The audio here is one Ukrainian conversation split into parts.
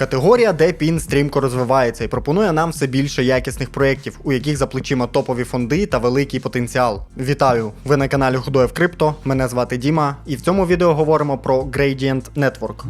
Категорія, де пін стрімко розвивається і пропонує нам все більше якісних проєктів, у яких за плечима топові фонди та великий потенціал. Вітаю! Ви на каналі Худоєв Крипто. Мене звати Діма, і в цьому відео говоримо про Gradient Network.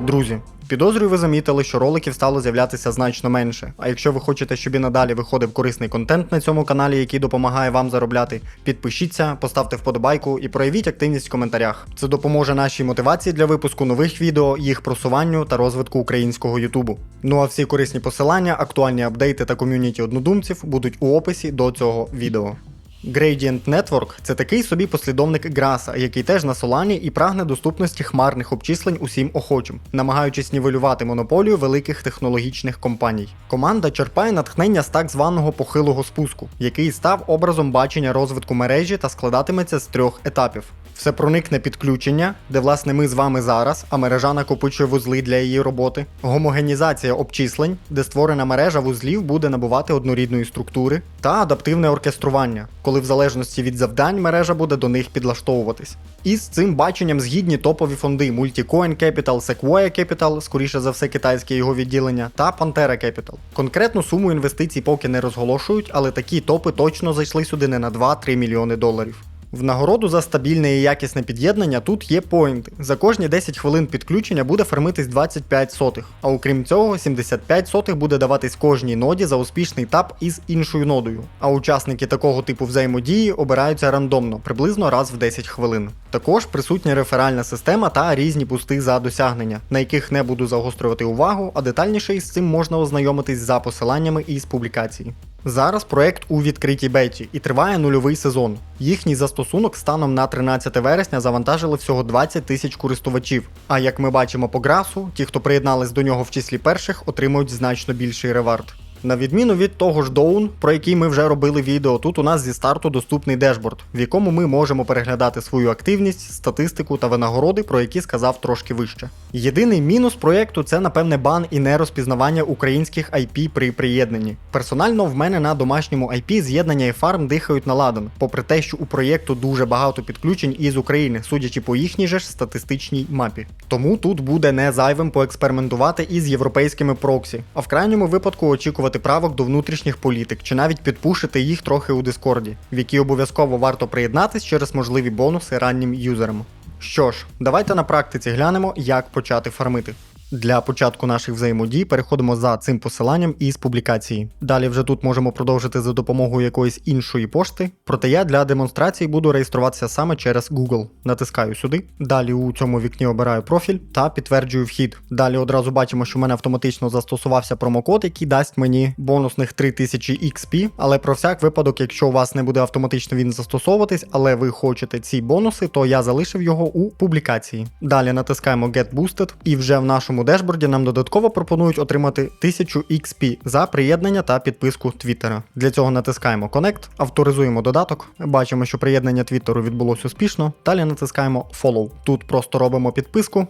Друзі, підозрюю, ви замітили, що роликів стало з'являтися значно менше. А якщо ви хочете, щоб і надалі виходив корисний контент на цьому каналі, який допомагає вам заробляти, підпишіться, поставте вподобайку і проявіть активність в коментарях. Це допоможе нашій мотивації для випуску нових відео, їх просуванню та розвитку українського Ютубу. Ну а всі корисні посилання, актуальні апдейти та ком'юніті однодумців будуть у описі до цього відео. Gradient Network це такий собі послідовник Граса, який теж на Солані і прагне доступності хмарних обчислень усім охочим, намагаючись нівелювати монополію великих технологічних компаній. Команда черпає натхнення з так званого похилого спуску, який став образом бачення розвитку мережі та складатиметься з трьох етапів. Все проникне підключення, де власне ми з вами зараз, а мережа накопичує вузли для її роботи. Гомогенізація обчислень, де створена мережа вузлів буде набувати однорідної структури, та адаптивне оркестрування, коли в залежності від завдань мережа буде до них підлаштовуватись. І з цим баченням згідні топові фонди Multicoin Capital, Sequoia Capital, скоріше за все китайське його відділення, та Pantera Capital. Конкретну суму інвестицій поки не розголошують, але такі топи точно зайшли сюди не на 2-3 мільйони доларів. В нагороду за стабільне і якісне під'єднання тут є поінти. За кожні 10 хвилин підключення буде фармитись 25 сотих, а окрім цього, 75 сотих буде даватись кожній ноді за успішний тап із іншою нодою. А учасники такого типу взаємодії обираються рандомно, приблизно раз в 10 хвилин. Також присутня реферальна система та різні пусти за досягнення, на яких не буду загострювати увагу, а детальніше із цим можна ознайомитись за посиланнями із публікації. Зараз проект у відкритій беті і триває нульовий сезон. Їхній застосунок станом на 13 вересня завантажили всього 20 тисяч користувачів. А як ми бачимо по грасу, ті, хто приєднались до нього в числі перших, отримують значно більший ревард. На відміну від того ж Down, про який ми вже робили відео, тут у нас зі старту доступний дешборд, в якому ми можемо переглядати свою активність, статистику та винагороди, про які сказав трошки вище. Єдиний мінус проєкту це, напевне, бан і нерозпізнавання українських IP при приєднанні. Персонально в мене на домашньому IP з'єднання і фарм дихають на ладан, попри те, що у проєкту дуже багато підключень із України, судячи по їхній же ж статистичній мапі. Тому тут буде не зайвим поекспериментувати із європейськими проксі, а в крайньому випадку очікувати правок до внутрішніх політик чи навіть підпушити їх трохи у Дискорді, в які обов'язково варто приєднатись через можливі бонуси раннім юзерам. Що ж, давайте на практиці глянемо, як почати фармити. Для початку наших взаємодій переходимо за цим посиланням із публікації. Далі вже тут можемо продовжити за допомогою якоїсь іншої пошти. Проте я для демонстрації буду реєструватися саме через Google. Натискаю сюди. Далі у цьому вікні обираю профіль та підтверджую вхід. Далі одразу бачимо, що в мене автоматично застосувався промокод, який дасть мені бонусних 3000 XP. Але про всяк випадок, якщо у вас не буде автоматично він застосовуватись, але ви хочете ці бонуси, то я залишив його у публікації. Далі натискаємо Get Boosted і вже в нашому нашому дешборді нам додатково пропонують отримати 1000 XP за приєднання та підписку Твіттера. Для цього натискаємо Connect, авторизуємо додаток, бачимо, що приєднання Твіттеру відбулося успішно. Далі натискаємо Follow. Тут просто робимо підписку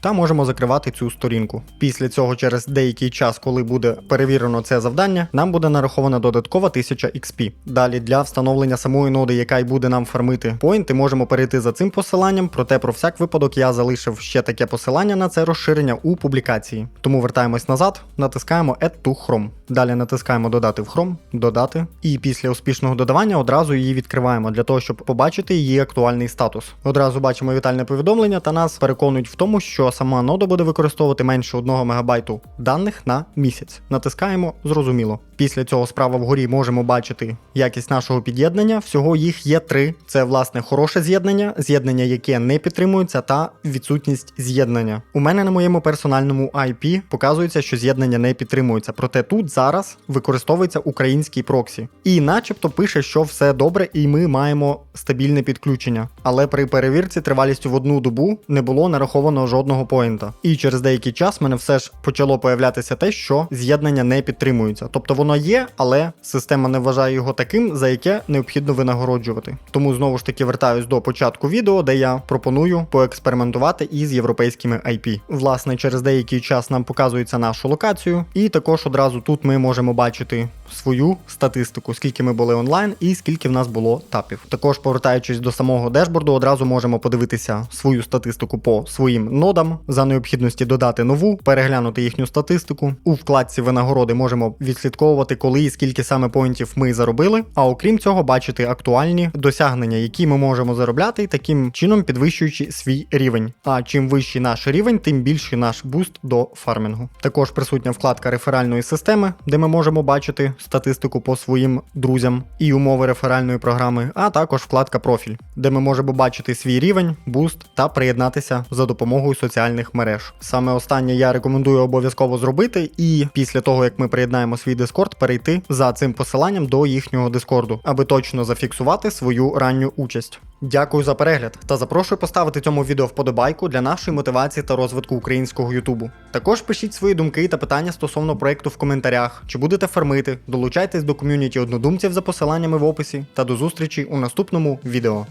та можемо закривати цю сторінку. Після цього, через деякий час, коли буде перевірено це завдання, нам буде нарахована додаткова 1000 XP. Далі для встановлення самої ноди, яка й буде нам фармити поінти, можемо перейти за цим посиланням, проте про всяк випадок я залишив ще таке посилання на це розширення у публікації. Тому вертаємось назад, натискаємо Add to Chrome. Далі натискаємо Додати в Chrome, додати, і після успішного додавання одразу її відкриваємо для того, щоб побачити її актуальний статус. Одразу бачимо вітальне повідомлення та нас переконують в тому, що сама нода буде використовувати менше 1 МБ даних на місяць. Натискаємо зрозуміло. Після цього справа вгорі можемо бачити якість нашого під'єднання. Всього їх є три: це власне хороше з'єднання, з'єднання, яке не підтримується, та відсутність з'єднання. У мене на моєму персональному IP показується, що з'єднання не підтримується. Проте тут зараз використовується український проксі. І начебто пише, що все добре, і ми маємо стабільне підключення. Але при перевірці тривалістю в одну добу не було нараховано жодного поінта. І через деякий час мене все ж почало появлятися те, що з'єднання не підтримується. Тобто воно є, але система не вважає його таким, за яке необхідно винагороджувати. Тому знову ж таки вертаюсь до початку відео, де я пропоную поекспериментувати із європейськими IP. Власне, через деякий час нам показується нашу локацію, і також одразу тут ми можемо бачити свою статистику, скільки ми були онлайн і скільки в нас було тапів. Також повертаючись до самого дешборду, одразу можемо подивитися свою статистику по своїм нодам, за необхідності додати нову, переглянути їхню статистику. У вкладці винагороди можемо відслідковувати, коли і скільки саме поінтів ми заробили. А окрім цього, бачити актуальні досягнення, які ми можемо заробляти, таким чином підвищуючи свій рівень. А чим вищий наш рівень, тим більший наш буст до фармінгу. Також присутня вкладка реферальної системи, де ми можемо бачити статистику по своїм друзям і умови реферальної програми, а також вкладка профіль, де ми можемо бачити свій рівень, буст та приєднатися за допомогою соціальних мереж. Саме останнє я рекомендую обов'язково зробити, і після того як ми приєднаємо свій Discord, перейти за цим посиланням до їхнього Дискорду, аби точно зафіксувати свою ранню участь. Дякую за перегляд та запрошую поставити цьому відео вподобайку для нашої мотивації та розвитку українського Ютубу. Також пишіть свої думки та питання стосовно проекту в коментарях, чи будете фермити, долучайтесь до ком'юніті однодумців за посиланнями в описі та до зустрічі у наступному відео.